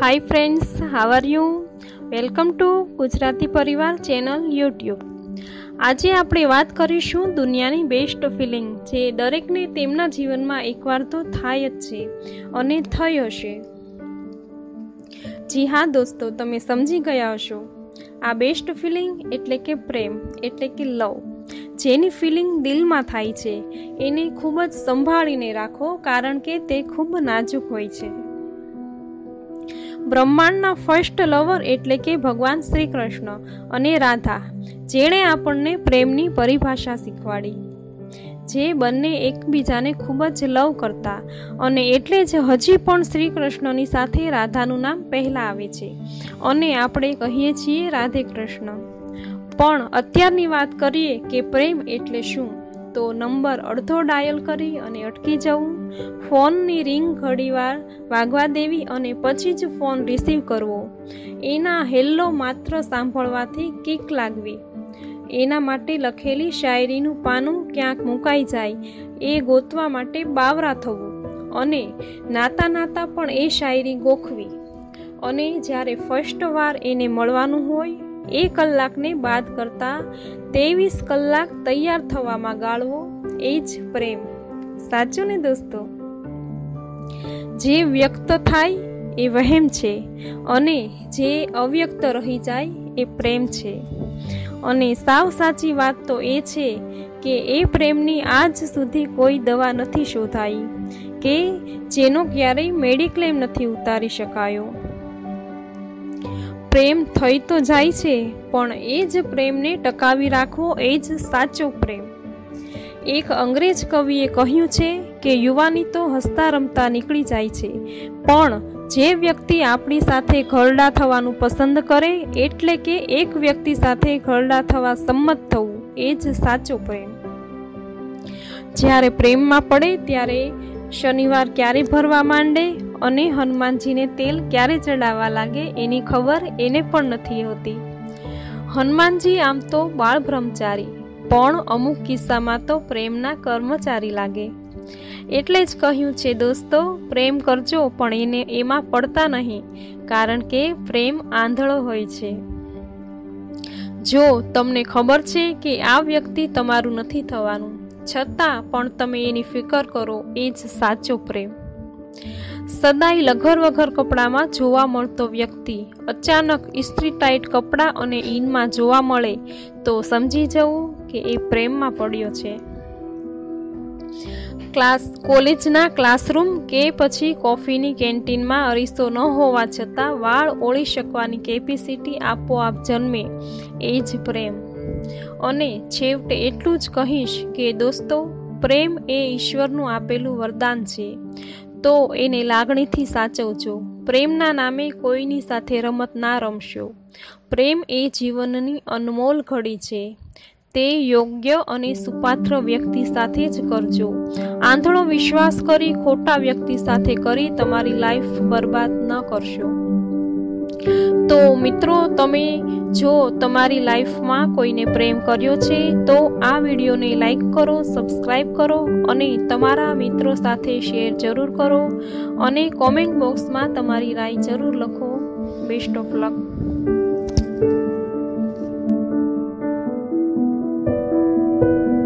Hi friends how are you welcome to Gujarati પરિવાર channel YouTube આજે આપણે વાત કરીશું દુનિયાની બેસ્ટ ફિલિંગ જે દરેકને તેમના જીવનમાં એકવાર તો થાય જ છે અને થઈ હશે. જી હા દોસ્તો, તમે સમજી ગયા હશો. આ બેસ્ટ ફિલિંગ એટલે કે પ્રેમ, એટલે કે લવ જેની ફિલિંગ દિલમાં થાય છે, એને ખૂબ જ સંભાળીને રાખો, કારણ કે તે ખૂબ નાજુક હોય છે. બ્રહ્માંડના ફર્સ્ટ લવર એટલે કે ભગવાન શ્રી કૃષ્ણ અને રાધા, જેણે આપણને પ્રેમની પરિભાષા શીખવાડી. જે બંને એકબીજાને ખૂબ જ લવ કરતા અને એટલે જ હજી પણ શ્રી કૃષ્ણની સાથે રાધાનું નામ પહેલાં આવે છે અને આપણે કહીએ છીએ રાધે કૃષ્ણ. પણ અત્યારની વાત કરીએ કે પ્રેમ એટલે શું? તો નંબર અડધો ડાયલ કરી અને અટકી જવું. ફોનની રિંગ ઘડીવાર વાગવા દેવી અને પછી જ ફોન રિસીવ કરવો. એના હેલ્લો માત્ર સાંભળવાથી કિક લાગવી. એના માટે લખેલી શાયરીનું પાનું ક્યાંક મુકાઈ જાય. એ ગોતવા માટે બાવરા થવું અને નાતા નાતા પણ એ શાયરી ગોખવી. અને જ્યારે ફર્સ્ટ વાર એને મળવાનું હોય એ કલાકને બાદ કરતા ત્રેવીસ કલાક તૈયાર થવામાં ગાળવો એ જ પ્રેમ. સાચું ને દોસ્તો? જે વ્યક્ત થાય એ વહેમ છે અને જે અવ્યક્ત રહી જાય એ પ્રેમ છે. અને સાવ સાચી વાત તો એ છે કે એ પ્રેમની આજ સુધી કોઈ દવા નથી શોધાઈ કે જેનો ક્યારેય મેડિક્લેમ નથી ઉતારી શકાયો. પ્રેમ થઈ તો જાય છે, પણ એ જ પ્રેમને ટકાવી રાખવો એ જ સાચો પ્રેમ. એક અંગ્રેજ કવિએ કહ્યું છે કે, યુવાની તો હસતા રમતા નીકળી જાય છે, પણ જે વ્યક્તિ આપણી સાથે ઘરડા થવાનું પસંદ કરે, એટલે કે એક વ્યક્તિ સાથે ઘરડા થવા સંમત થવું, એ જ સાચો પ્રેમ. જ્યારે પ્રેમમાં પડે, ત્યારે શનિવાર ક્યારે ભરવા માંડે અને હનુમાનજીને તેલ ક્યારે ચડાવવા લાગે એની ખબર એને પણ નથી હોતી. હનુમાનજી આમ તો બાળ બ્રહ્મચારી, પણ અમુક કિસ્સામાં તો પ્રેમના કર્મચારી લાગે. એટલે જ કહ્યું છે દોસ્તો, પ્રેમ કરજો, પણ એને એમાં પડતા નહીં, કારણ કે પ્રેમ આંધળો હોય છે. જો તમને ખબર છે કે આ વ્યક્તિ તમારું નથી થવાનું છતાં પણ તમે એની ફિકર કરો, એ જ સાચો પ્રેમ. સદાય લઘર વઘર કપડામાં જોવા મળતો વ્યક્તિ, અચાનક ઇસ્ત્રી ટાઈટ કપડાં અને ઈનમાં જોવા મળે, તો સમજી જવું કે એ પ્રેમમાં પડ્યો છે. ક્લાસ, કોલેજના ક્લાસરૂમ કે પછી કોફીની કેન્ટીનમાં અરીસો ન હોવા છતાં વાળ ઓળી શકવાની કેપેસિટી આપોઆપ જન્મે, એ જ પ્રેમ. અને છેવટે એટલું જ કહીશ કે દોસ્તો, પ્રેમ એ ઈશ્વરનું આપેલું વરદાન છે. તો એને લાગણીથી સાચવજો. પ્રેમના નામે કોઈની સાથે રમત ના રમશો. પ્રેમ એ જીવનની અનમોલ ઘડી છે. તે યોગ્ય અને સુપાત્ર વ્યક્તિ સાથે જ કરજો. આંધળો વિશ્વાસ કરી ખોટા વ્યક્તિ સાથે કરી તમારી લાઈફ બરબાદ ન કરશો. તો મિત્રો, તમે જો તમારી લાઈફમાં કોઈને પ્રેમ કર્યો છે, તો આ વિડીયોને લાઈક કરો સબસ્ક્રાઈબ કરો અને તમારા મિત્રો સાથે શેર જરૂર કરો અને કોમેન્ટ બોક્સમાં તમારી રાય જરૂર લખો. Best of luck. thank you